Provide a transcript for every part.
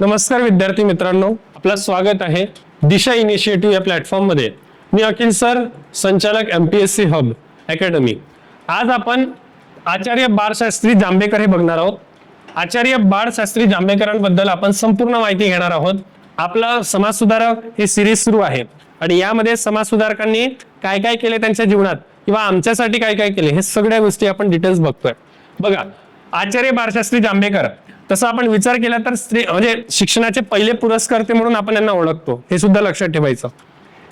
नमस्कार विद्यार्थी मित्रांनो आपलं स्वागत आहे दिशा इनिशिएटिव्ह या प्लॅटफॉर्ममध्ये. मी अखिल सर संचालक M P S C hub academy आज आपण आचार्य बाळशास्त्री जांभेकर हे बघणार आहोत. आचार्य बाळशास्त्री जांभेकरांबद्दल आपण संपूर्ण माहिती घेणार आहोत. आपलं समाज सुधारक हे सिरीज सुरू आहे. आणि यामध्ये समाज सुधारकांनी काय काय केले त्यांच्या जीवनात? किंवा आमच्यासाठी काय काय केले? हे सगळ्या गोष्टी आपण डिटेल्स बघतोय. बघा आचार्य बाळशास्त्री जांभेकर तसं आपण विचार केला तर स्त्री म्हणजे शिक्षणाचे पहिले पुरस्कर्ते म्हणून आपण यांना ओळखतो. हे सुद्धा लक्षात ठेवायचं.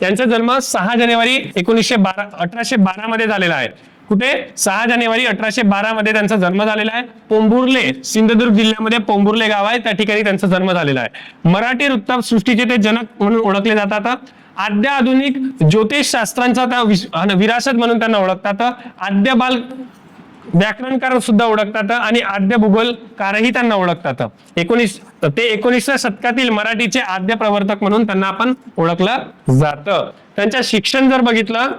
त्यांचा जन्म सहा जानेवारी एकोणीसशे बारा अठराशे बारा मध्ये झालेला आहे. कुठे? सहा जानेवारी अठराशे बारा मध्ये त्यांचा जन्म झालेला आहे. पोंभुर्ले सिंधुदुर्ग जिल्ह्यामध्ये पोंभुर्ले गाव आहे. त्या ठिकाणी त्यांचा जन्म झालेला आहे. मराठी वृत्तसृष्टीचे ते जनक म्हणून ओळखले जातात. आद्य आधुनिक ज्योतिष शास्त्रांचा त्या विरासत म्हणून त्यांना ओळखतात. आद्य बाल व्याकरणकार सुद्धा ओळखतात आणि आद्य भूगोलकारही त्यांना ओळखतात. एकोणीस ते एकोणीसव्या शतकातील मराठीचे आद्य प्रवर्तक म्हणून त्यांना आपण ओळखलं जातं. त्यांच्या शिक्षण जर बघितलं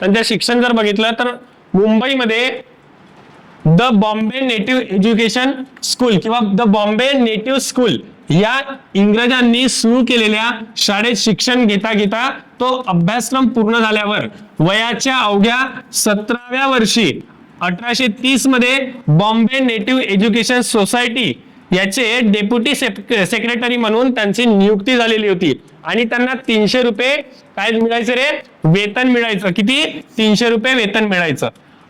त्यांच्या शिक्षण जर बघितलं तर मुंबईमध्ये the Bombay native education school किंवा द बॉम्बे नेटिव्ह स्कूल या इंग्रजांनी सुरू केलेल्या शाळेत शिक्षण घेता घेता तो अभ्यासक्रम पूर्ण झाल्यावर वयाच्या अवघ्या सतराव्या वर्षी अठराशे तीसमध्ये बॉम्बे नेटिव्ह एज्युकेशन सोसायटी याचे डेप्युटी सेक्रेटरी म्हणून त्यांची नियुक्ती झालेली होती. आणि त्यांना तीनशे रुपये काय मिळायचं रे? वेतन मिळायचं. किती? तीनशे रुपये वेतन मिळायचं.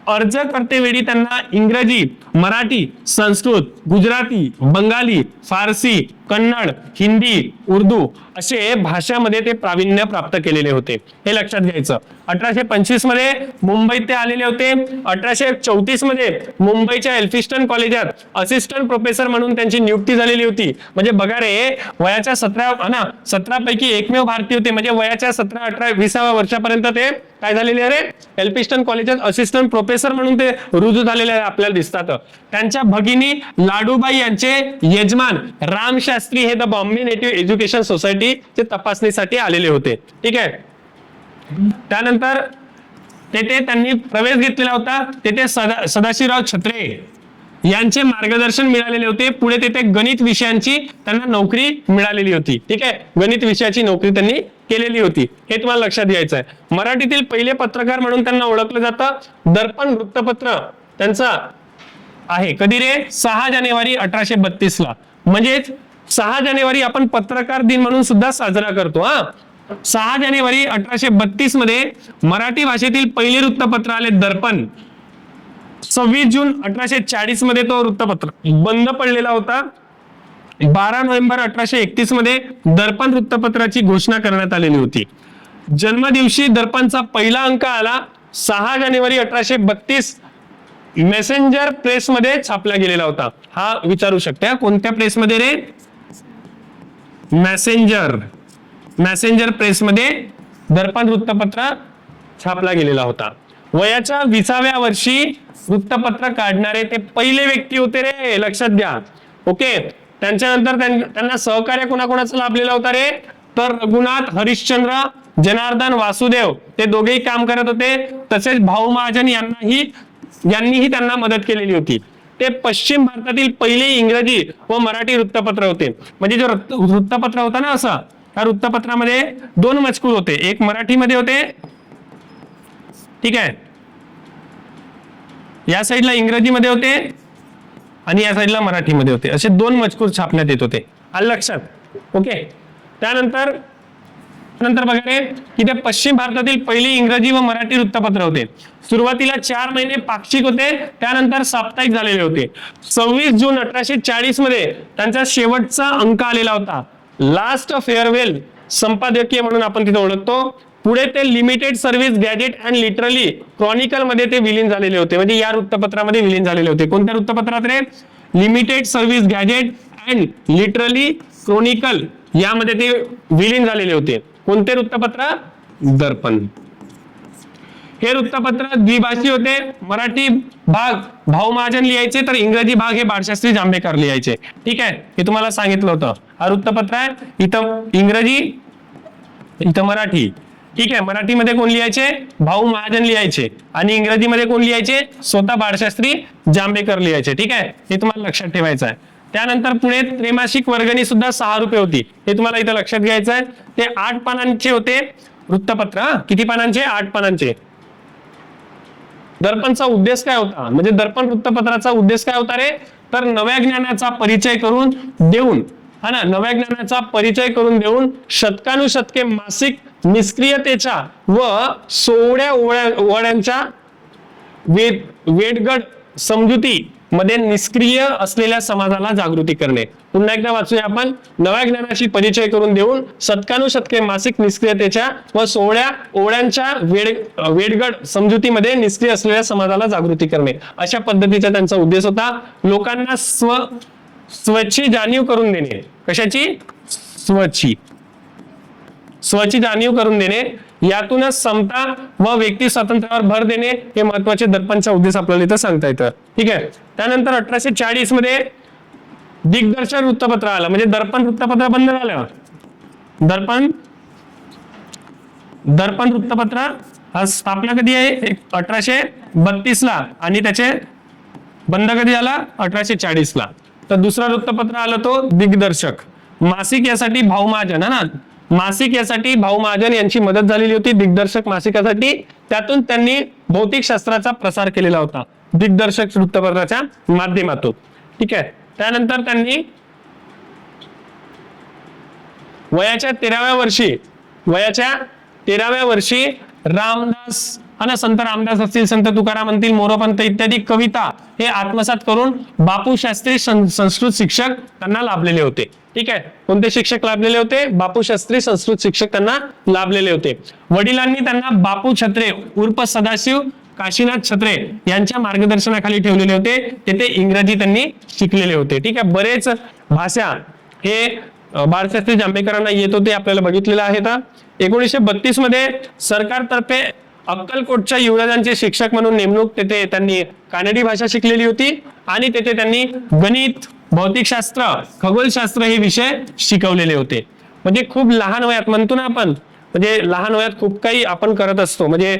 अर्ज करतेवेळी त्यांना इंग्रजी मराठी संस्कृत गुजराती बंगाली फारसी कन्नड हिंदी उर्दू असे भाषामध्ये ते प्रावीण्य प्राप्त केलेले होते. हे लक्षात घ्यायचं. अठराशे पंचवीसमध्ये मुंबईत ते आलेले होते. अठराशे चौतीसमध्ये मुंबईच्या एल्फिस्टन कॉलेजात असिस्टंट प्रोफेसर म्हणून त्यांची नियुक्ती झालेली होती. म्हणजे बघा रे वयाच्या सतरा ना सतरा पैकी एकमेव भारतीय होते. म्हणजे वयाच्या सतरा अठरा विसाव्या वर्षापर्यंत ते काय झालेले अरे एल्फिस्टन कॉलेजात असिस्टंट प्रोफेसर म्हणून ते रुजू झालेले आपल्याला दिसतात. त्यांच्या भगिनी लाडूबाई यांचे यजमान रामशास्त्री शास्त्री हे the Bombay native education society चे तपासणीसाठी आलेले होते. ठीक आहे? त्यानंतर तेथे त्यांनी प्रवेश घेतलेला होता. तेथे सदा सदाशिवराव छत्रे यांचे मार्गदर्शन मिळालेले होते. पुढे तेथे गणित विषयांची त्यांना नोकरी मिळालेली होती. ठीक आहे? गणित विषयाची नोकरी त्यांनी केलेली होती. हे तुम्हाला लक्षात घ्यायचं आहे. मराठीतील पहिले पत्रकार म्हणून त्यांना ओळखलं जातं. दर्पण वृत्तपत्र त्यांचा आहे. कधी रे? सहा जानेवारी अठराशे बत्तीस ला म्हणजेच सहा जानेवारी आपण पत्रकार दिन म्हणून सुद्धा साजरा करतो हा. सहा जानेवारी अठराशे बत्तीसमध्ये मराठी भाषेतील पहिले वृत्तपत्र आले दर्पण. सव्वीस जून अठराशे चाळीसमध्ये तो वृत्तपत्र बंद पडलेला होता. बारा नोव्हेंबर अठराशे एकतीसमध्ये दर्पण वृत्तपत्राची घोषणा करण्यात आलेली होती. जन्मदिवशी दर्पणचा पहिला अंक आला सहा जानेवारी अठराशे बत्तीस. मेसेंजर प्रेस मध्ये छापला गेलेला होता. हा विचारू शकते कोणत्या कोणत्या प्रेसमध्ये रे? मॅसेंजर मॅसेंजर प्रेसमध्ये दर्पण वृत्तपत्र छापला गेलेला होता. वयाच्या विसाव्या वर्षी वृत्तपत्र काढणारे ते पहिले व्यक्ती होते रे लक्षात द्या ओके? त्यांच्यानंतर त्यां- त्यांना सहकार्य कोणाकोणाचं लाभलेला होता रे? तर रघुनाथ हरिश्चंद्र जनार्दन वासुदेव ते दोघेही काम करत होते. तसेच भाऊ महाजन यांनाही यांनीही त्यांना मदत केलेली होती. ते पश्चिम भारतातील पहिले इंग्रजी व मराठी वृत्तपत्र होते. म्हणजे जो वृत्तपत्र होता ना असं त्या वृत्तपत्रामध्ये दोन मजकूर होते. एक मराठीमध्ये होते. ठीक आहे. या साईडला इंग्रजीमध्ये होते आणि या साईडला मराठीमध्ये होते. असे दोन मजकूर छापण्यात येत होते. आलं लक्षात? ओके. त्यानंतर नंतर बघा रे की ते पश्चिम भारतातील पहिले इंग्रजी व मराठी वृत्तपत्र होते. सुरुवातीला चार महिने पाक्षिक होते त्यानंतर साप्ताहिक झालेले होते. सव्वीस जून अठराशे चाळीसमध्ये त्यांचा शेवटचा अंक आलेला होता. लास्ट फेअरवेल संपादकीय म्हणून आपण तिथे ओळखतो. पुढे ते limited service gazette and literary क्रॉनिकलमध्ये ते विलीन झालेले होते. म्हणजे या वृत्तपत्रामध्ये विलीन झालेले होते. कोणत्या वृत्तपत्रात रे? Limited service gazette and literary chronicle यामध्ये ते विलीन झालेले होते. कोणते वृत्तपत्र? दर्पण. हे वृत्तपत्र द्विभाषी होते. मराठी भाग भाऊ महाजन लिहायचे तर इंग्रजी भाग हे बाळशास्त्री जांभेकर लिहायचे. ठीक आहे? हे तुम्हाला सांगितलं होतं. हा वृत्तपत्र आहे. इथं इंग्रजी इथं मराठी. ठीक आहे? मराठीमध्ये कोण लिहायचे? भाऊ महाजन लिहायचे. आणि इंग्रजीमध्ये कोण लिहायचे? स्वतः बाळशास्त्री जांभेकर लिहायचे. ठीक आहे? हे तुम्हाला लक्षात ठेवायचं आहे. त्यानंतर पुढे त्रैमासिक वर्गणी सुद्धा सहा रुपये होती. हे तुम्हाला इथं लक्षात घ्यायचं आहे. ते आठ पानांचे होते. वृत्तपत्र हा. किती पानांचे? आठ पानांचे. दर्पणचा उद्देश काय होता? म्हणजे दर्पण वृत्तपत्राचा उद्देश काय होता रे? तर नव्या ज्ञानाचा परिचय करून देऊन हा ना? नव्या ज्ञानाचा परिचय करून देऊन शतकानुशतके मासिक निष्क्रियतेच्या व सोवड्या ओवळ्या ओवळ्यांच्या वेद वेडगड समजुती मध्ये निष्क्रिय असलेल्या समाजाला जागृती करणे. पुन्हा एकदा वाचूया आपण. नव्या ज्ञानाशी परिचय करून देऊन शतकानुशतके मासिक निष्क्रियतेच्या व सोहळ्या ओळ्यांच्या वेड वेडगड समजुतीमध्ये निष्क्रिय असलेल्या समाजाला जागृती करणे. अशा पद्धतीचा त्यांचा उद्देश होता लोकांना स्व स्वच्छी जाणीव करून देणे. कशाची? स्वच्छी. स्वची जाणीव करून देणे यातूनच समता व व्यक्ती स्वातंत्र्यावर भर देणे हे महत्त्वाचे दर्पणचा उद्देश आपल्याला इथं सांगता येतं. ठीक आहे? त्यानंतर अठराशे चाळीसमध्ये दिग्दर्शन वृत्तपत्र आलं म्हणजे दर्पण वृत्तपत्र बंद झालं. दर्पण दर्पण वृत्तपत्र स्थापना कधी आहे? अठराशे बत्तीस ला आणि त्याचे बंद कधी आला अठराशे चाळीस ला तर दुसरा वृत्तपत्र आलं तो दिग्दर्शक. मासिक यासाठी भाऊ महाजन ना? मासिक यासाठी भाऊ महाजन यांची मदत झालेली होती. दिग्दर्शक मासिकासाठी. त्यातून त्यांनी भौतिक शास्त्राचा प्रसार केलेला होता. दिग्दर्शक वृत्तपत्राच्या माध्यमातून. ठीक आहे. त्यानंतर त्यांनी वयाच्या तेराव्या वर्षी वयाच्या तेराव्या वर्षी रामदास आणि संत रामदास असतील संत तुकाराम म्हणतील मोरोपंत इत्यादी कविता हे आत्मसात करून बापू शास्त्री सं- संस्कृत शिक्षक त्यांना लाभलेले होते ठीक आहे कोणते शिक्षक लाभलेले होते बापू शास्त्री संस्कृत शिक्षक त्यांना लाभलेले होते वडिलांनी त्यांना बापू छत्रे उर्फ सदाशिव काशीनाथ छत्रे यांच्या मार्गदर्शनाखाली ठेवलेले होते तेथे इंग्रजी त्यांनी शिकलेले होते ठीक आहे बरेच भाषा हे बाळशास्त्री जांभेकरांना येत होते आपल्याला बघितलेलं आहे तर एकोणीसशे बत्तीसमध्ये सरकारतर्फे अक्कलकोटच्या युवराजांचे शिक्षक म्हणून नेमणूक तेथे त्यांनी कानडी भाषा शिकलेली होती आणि तेथे त्यांनी गणित भौतिकशास्त्र खगोलशास्त्र हे विषय शिकवलेले होते. म्हणजे खूप लहान वयात म्हणतो ना आपण म्हणजे लहान वयात खूप काही आपण करत असतो. म्हणजे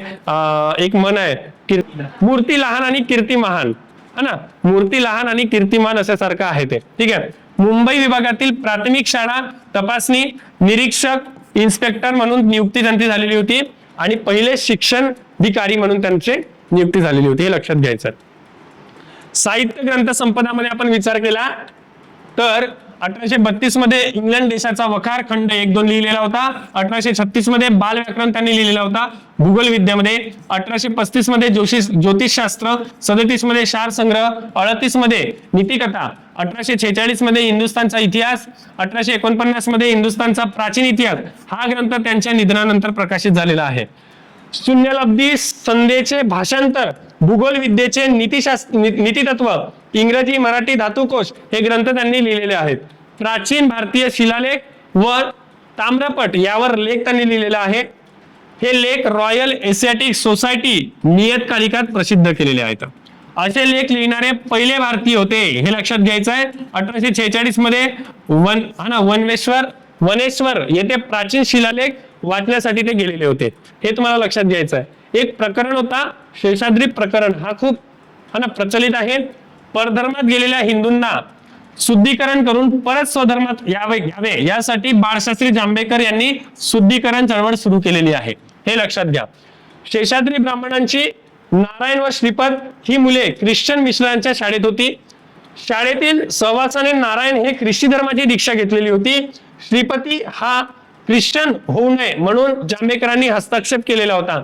एक मन आहे की मूर्ती लहान आणि कीर्ती महान. हा ना? मूर्ती लहान आणि कीर्तिमान असल्यासारखं आहे ते. ठीक आहे? मुंबई विभागातील प्राथमिक शाळा तपासणी निरीक्षक इन्स्पेक्टर म्हणून नियुक्ती त्यांची झालेली होती. आणि पहिले शिक्षण अधिकारी म्हणून त्यांचे नियुक्ती झालेली होती हे लक्षात घ्यायचं साहित्य ग्रंथ संपदामध्ये आपण विचार केला तर अठराशे बत्तीसमध्ये इंग्लंड देशाचा वखार खंड एक दोन लिहिलेला होता. अठराशे छत्तीसमध्ये बाल व्याकरण त्यांनी लिहिलेला होता. भूगोल विद्यामध्ये अठराशे पस्तीसमध्ये जोशी ज्योतिषशास्त्र सदतीसमध्ये शार संग्रह अडतीसमध्ये नीतिकथा अठराशे छेचाळीसमध्ये हिंदुस्थानचा इतिहास अठराशे एकोणपन्नासमध्ये हिंदुस्थानचा प्राचीन इतिहास हा ग्रंथ त्यांच्या निधनानंतर प्रकाशित झालेला आहे. शून्यलब्धी संधेचे भाषांतर भूगोल विद्येचे नीतिशास्त्र नीतितत्व इंग्रजी मराठी धातुकोश हे ग्रंथ त्यांनी लिहिलेले आहेत. प्राचीन भारतीय शिलालेख व ताम्रपट यावर लेख त्यांनी लिहिलेला आहे. हे लेख रॉयल एशियाटिक सोसायटी नियतकालिकात प्रसिद्ध केलेले आहेत. असे लेख लिहिणारे पहिले भारतीय होते हे लक्षात घ्यायचं आहे. अठराशे छेचाळीसमध्ये वन हा ना वनवेश्वर वनेश्वर येथे प्राचीन शिलालेख वाचण्यासाठी ते गेलेले होते. हे तुम्हाला लक्षात घ्यायचं आहे. एक प्रकरण होता शेषाद्री प्रकरण. हा खूप हा ना प्रचलित आहे. परधर्मात गेलेल्या हिंदूंना शुद्धीकरण करून परत स्वधर्मात यावे घ्यावे. यासाठी बाळशास्त्री जांभेकर यांनी शुद्धीकरण चळवळ सुरू केलेली आहे. हे लक्षात घ्या. शेषाद्री ब्राह्मणांची नारायण व श्रीपद ही मुले ख्रिश्चन मिश्रांच्या शाळेत होती. शाळेतील सहवासाने नारायण हे ख्रिस्ती धर्माची दीक्षा घेतलेली होती. श्रीपती हा ख्रिश्चन होऊ नये म्हणून जांभेकरांनी हस्तक्षेप केलेला होता.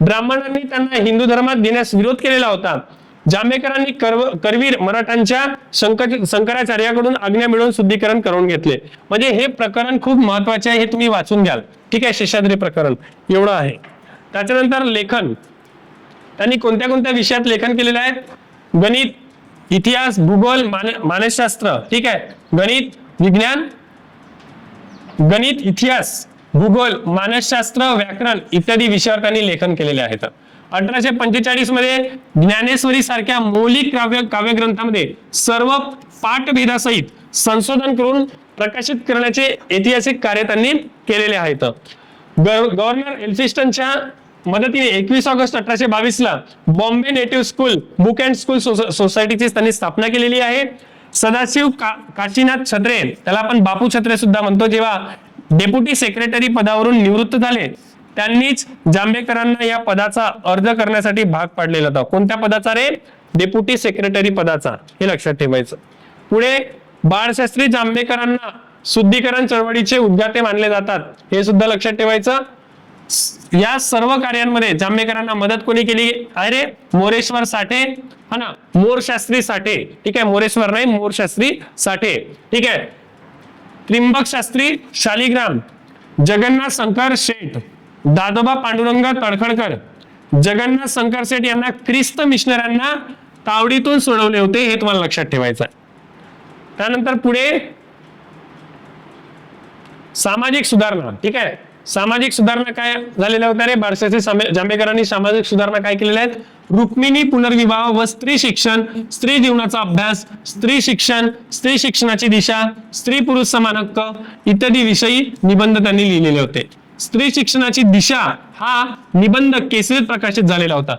ब्राह्मणांनी त्यांना हिंदू धर्मात घेण्यास विरोध केलेला होता. जांभेकरांनी कर्व करवीर मराठांच्या शंकर शंकराचार्याकडून आज्ञा मिळवून शुद्धीकरण करून घेतले. म्हणजे हे प्रकरण खूप महत्त्वाचे आहे हे तुम्ही वाचून घ्याल. ठीक आहे शेषाद्री प्रकरण. एवढं आहे. त्याच्यानंतर लेखन. त्यांनी कोणत्या कोणत्या विषयात लेखन केलेलं आहे? गणित इतिहास भूगोल मान मानसशास्त्र. ठीक आहे. गणित विज्ञान गणित इतिहास भूगोल मानसशास्त्र व्याकरण इत्यादी विषयावर त्यांनी लेखन केलेले आहेत. अठराशे पंचेचाळीसमध्ये ज्ञानेश्वरी सारख्या मौलिक काव्य काव्यग्रंथामध्ये सर्व पाठभेदासहित संशोधन करून प्रकाशित करण्याचे ऐतिहासिक कार्य त्यांनी केलेले आहेत. गव्हर्नर एल्फिस्टनच्या मदतीने एकवीस ऑगस्ट अठराशे बावीस ला Bombay native school book and school सोसायटीची त्यांनी स्थापना केलेली आहे. सदाशिव का काशीनाथ छत्रे त्याला आपण बापू छत्रे सुद्धा म्हणतो जेव्हा डेप्युटी सेक्रेटरी पदावरून निवृत्त झाले त्यांनीच जांभेकरांना या पदाचा अर्ज करण्यासाठी भाग पाडलेला होता. कोणत्या पदाचा रे? डेप्युटी सेक्रेटरी पदाचा. हे लक्षात ठेवायचं. पुढे बाळशास्त्री जांभेकरांना शुद्धीकरण चळवळीचे उद्गाते मानले जातात. हे सुद्धा लक्षात ठेवायचं. या सर्व कार्यांमध्ये जांभेकरांना मदत कोणी केली? अरे मोरेश्वर साठे. हा ना मोरशास्त्री साठे. ठीक आहे मोरेश्वर नाही मोरशास्त्री साठे. ठीक आहे. त्रिंबक शास्त्री शालिग्राम. जगन्नाथ शंकर शेठ. दादोबा पांडुरंग तडखडकर. जगन्नाथ शंकर शेठ यांना ख्रिस्त मिशनऱ्यांना तावडीतून सोडवले होते हे तुम्हाला लक्षात ठेवायचं आहे. त्यानंतर पुढे सामाजिक सुधारणा. ठीक आहे. सामाजिक सुधारणा काय झालेल्या होत्या रे? बारशाचे जांबेकरांनी जांभेकरांनी सामाजिक सुधारणा काय केलेल्या आहेत? रुक्मिणी पुनर्विवाह व स्त्री शिक्षण स्त्री जीवनाचा अभ्यास स्त्री शिक्षण स्त्री शिक्षणाची दिशा स्त्री पुरुष समान हक्क इत्यादी विषयी निबंध त्यांनी लिहिलेले होते. स्त्री शिक्षणाची दिशा हा निबंध केसरीत प्रकाशित झालेला होता.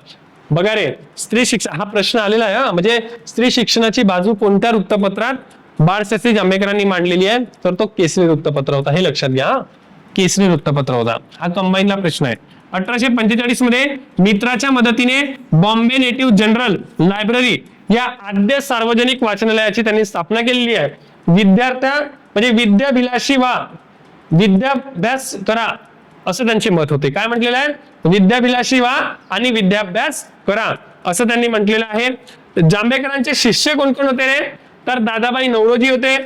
बघा रे स्त्री शिक्षण हा प्रश्न आलेला आहे म्हणजे स्त्री शिक्षणाची बाजू कोणत्या वृत्तपत्रात बाळशास्त्री जांभेकरांनी मांडलेली आहे? तर तो केसरी वृत्तपत्र होता. हे लक्षात घ्या हा. केसरी वृत्तपत्र होता हा कंबाईनला प्रश्न आहे. अठराशे पंचेचाळीसमध्ये मित्राच्या मदतीने बॉम्बे नेटिव्ह जनरल लायब्ररी या आद्य सार्वजनिक वाचनालयाची त्यांनी स्थापना केलेली आहे. विद्यार्थ्या म्हणजे विद्याभिलाषी वा विद्याभ्यास करा असं त्यांचे मत होते. काय म्हटलेलं आहे? विद्याभिलाषी वा आणि विद्याभ्यास करा असं त्यांनी म्हटलेलं आहे. जांभेकरांचे शिष्य कोण कोण होते रे? तर दादाबाई नवरोजी होते.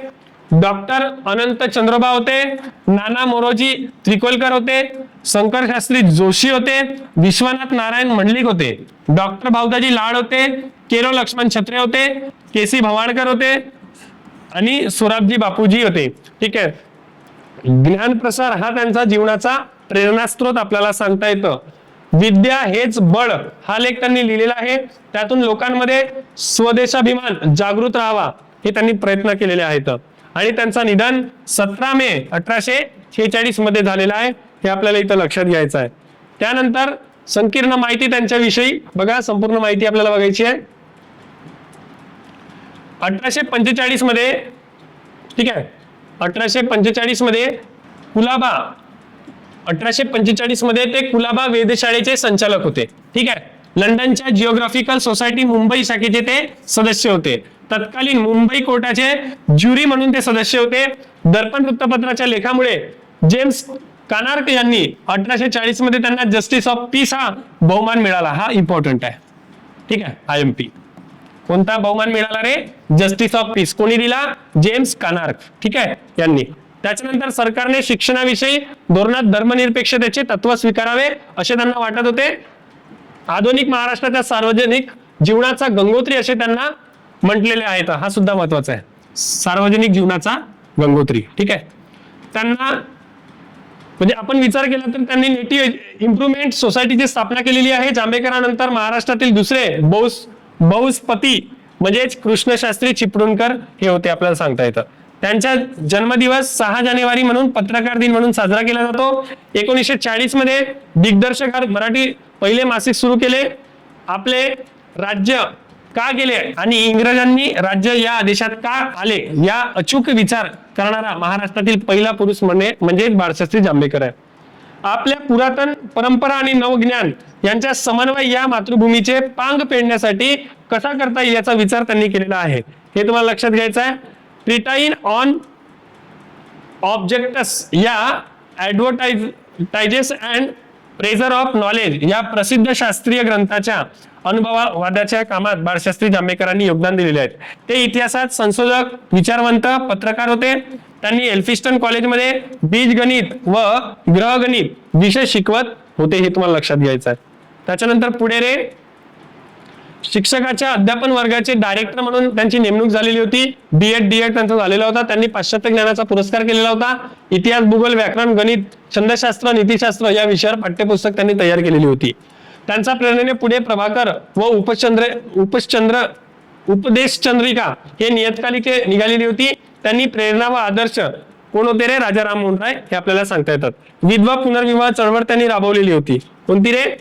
डॉक्टर अनंत चंद्रबा होते नाना मोरोजी त्रिकोलकर होते शंकर शास्त्री जोशी होते विश्वनाथ नारायण मंडलिक होते डॉक्टर भावदाजी लाड होते केरो लक्ष्मण छत्रे होते केसी भवाणकर होते आणि सोराबजी बापूजी होते. ठीक आहे? ज्ञानप्रसार हा त्यांचा जीवनाचा प्रेरणास्त्रोत आपल्याला सांगता येतं. विद्या हेच बळ हा लेख त्यांनी लिहिलेला आहे. त्यातून लोकांमध्ये स्वदेशाभिमान जागृत राहावा हे त्यांनी प्रयत्न केलेले आहेत. आणि त्यांचा निधन सतरा मे अठराशे शेहेचाळीसमध्ये झालेला आहे हे आपल्याला इथं लक्षात घ्यायचं आहे. त्यानंतर संकीर्ण माहिती त्यांच्याविषयी बघा संपूर्ण माहिती आपल्याला बघायची आहे. अठराशे पंचेचाळीसमध्ये ठीक आहे अठराशे पंचेचाळीसमध्ये कुलाबा अठराशे पंचेचाळीसमध्ये ते कुलाबा वेधशाळेचे संचालक होते ठीक आहे. लंडनच्या जिओग्राफिकल सोसायटी मुंबई शाखेचे ते सदस्य होते. तत्कालीन मुंबई कोर्टाचे ज्युरी म्हणून ते सदस्य होते. दर्पण वृत्तपत्राच्या लेखामुळे जेम्स कानार्क यांनी अठराशे चाळीसमध्ये त्यांना जस्टिस ऑफ पीस हा बहुमान मिळाला. हा इम्पॉर्टंट आहे. ठीक आहे? आय एम पी कोणता बहुमान मिळाला रे? जस्टिस ऑफ पीस कोणी दिला? जेम्स कानार्क. ठीक आहे? यांनी. त्याच्यानंतर सरकारने शिक्षणाविषयी धोरणात धर्मनिरपेक्षतेचे तत्व स्वीकारावे असे त्यांना वाटत होते. आधुनिक महाराष्ट्राच्या सार्वजनिक जीवनाचा गंगोत्री असे त्यांना म्हटलेले आहेत. हा सुद्धा महत्त्वाचा आहे. सार्वजनिक जीवनाचा गंगोत्री. ठीक आहे? त्यांना म्हणजे आपण विचार केला तर त्यांनी नेटिव्ह इम्प्रुव्हमेंट सोसायटीची स्थापना केलेली आहे. जांभेकरानंतर महाराष्ट्रातील दुसरे बहुस बहुस्पती म्हणजेच कृष्णशास्त्री चिपळूणकर हे होते आपल्याला सांगता येतं. त्यांचा जन्मदिवस सहा जानेवारी म्हणून पत्रकार दिन म्हणून साजरा केला जातो. एकोणीसशे चाळीसमध्ये दिग्दर्शक मराठी पहिले मासिक सुरू केले. आपले राज्य का गेले आणि इंग्रजांनी राज्य या देशात का आले? या अचूक विचार करणारा महाराष्ट्रातील पहिला पुरुष म्हणजे म्हणजे बाळशास्त्री जांभेकर आहे. आपल्या पुरातन परंपरा आणि नवज्ञान यांच्या समन्वय या मातृभूमीचे पांग पेडण्यासाठी कसा करता येईल याचा विचार त्यांनी केलेला आहे. हे तुम्हाला लक्षात घ्यायचं आहे. ट्रिटाईन ऑन ऑब्जेक्टस या advantages and pleasure of knowledge या प्रसिद्ध शास्त्रीय ग्रंथाच्या अनुभववादाच्या कामात बाळशास्त्री जांभेकरांनी योगदान दिलेले आहेत. ते इतिहासात संशोधक विचारवंत पत्रकार होते. त्यांनी एल्फिस्टन कॉलेजमध्ये बीजगणित व ग्रहगणित विषय शिकवत होते हे तुम्हाला लक्षात घ्यायचं आहे. त्याच्यानंतर पुढे रे शिक्षकाच्या अध्यापन वर्गाचे डायरेक्टर म्हणून त्यांची नेमणूक झालेली होती. बीएड डीएड त्यांचा झालेला होता. त्यांनी पाश्चात्य ज्ञानाचा पुरस्कार केलेला होता. इतिहास भूगोल व्याकरण गणित छंदशास्त्र नीतीशास्त्र या विषयावर पाठ्यपुस्तक त्यांनी तयार केलेली होती. त्यांचा प्रेरणेने पुढे प्रभाकर व उपचंद्र उपचंद्र उपदेश चंद्रिका हे नियतकालिके निघालेली होती. त्यांनी प्रेरणा व आदर्श कोण होते रे? राजा राममोहन राय हे आपल्याला सांगता येतात. विधवा पुनर्विवाह चळवळ त्यांनी राबवलेली होती. कोणती रे?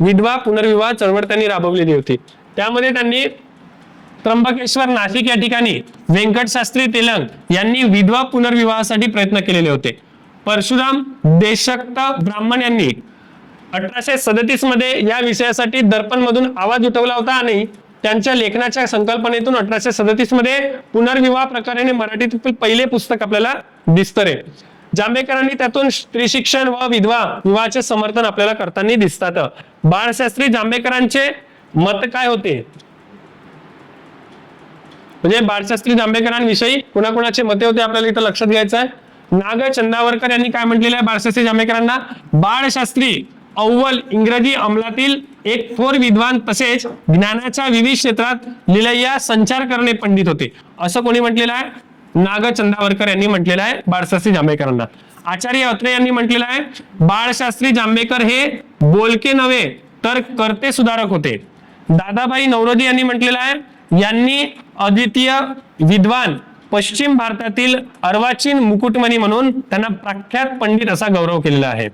विधवा पुनर्विवाह चळवळ त्यांनी राबवलेली होती. त्यामध्ये त्यांनी त्र्यंबकेश्वर नाशिक या ठिकाणी व्यंकट शास्त्री तेलंग यांनी विधवा पुनर्विवाहासाठी प्रयत्न केलेले होते. परशुराम देशक्त ब्राह्मण यांनी अठराशे सदतीसमध्ये या विषयासाठी दर्पण मधून आवाज उठवला होता आणि त्यांच्या लेखनाच्या संकल्पनेतून अठराशे सदतीसमध्ये पुनर्विवाह प्रकाराने मराठीतील पहिले पुस्तक आपल्याला दिसतं रे. जांभेकरांनी त्यातून स्त्री शिक्षण व विधवा विवाहाचे समर्थन आपल्याला करताना दिसतात. बाळशास्त्री जांभेकरांचे मत काय होते? म्हणजे बाळशास्त्री जांभेकरांविषयी कुणाकुणाचे मते होते आपल्याला इथं लक्षात घ्यायचं आहे नाग चंदावरकर यांनी काय म्हटलेलं आहे? बाळशास्त्री जांभेकरांना बाळशास्त्री अव्वल इंग्रजी अंमलातील एक थोर विद्वान तसेच ज्ञानाच्या विविध क्षेत्रात लिलय्या संचार करणे पंडित होते. असं कोणी म्हटलेलं आहे? नाग चंदावरकर यांनी म्हटलेलं आहे बाळशास्त्री जांभेकरांना. आचार्य अत्रे यांनी म्हटलेलं आहे बाळशास्त्री जांभेकर हे बोलके नव्हे तर करते सुधारक होते. दादाबाई नवरोजी यांनी म्हटलेलं आहे यांनी अद्वितीय विद्वान पश्चिम भारतातील अर्वाचीन मुकुटमणी म्हणून त्यांना प्रख्यात पंडित असा गौरव केलेला आहे.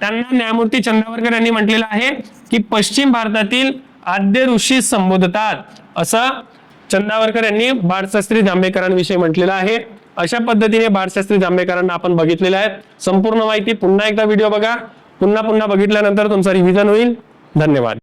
त्यांना न्यायमूर्ती चंद्रावरकर यांनी म्हटलेलं आहे की पश्चिम भारतातील आद्य ऋषी संबोधतात असं चंदावरकर यांनी बाळशास्त्री जांभेकरांविषयी म्हटलेलं आहे. अशा पद्धतीने बाळशास्त्री जांभेकरांना आपण बघितलेलं आहे. संपूर्ण माहिती पुन्हा एकदा व्हिडिओ बघा. पुन्हा पुन्हा बघितल्यानंतर तुमचं रिव्हिजन होईल. धन्यवाद.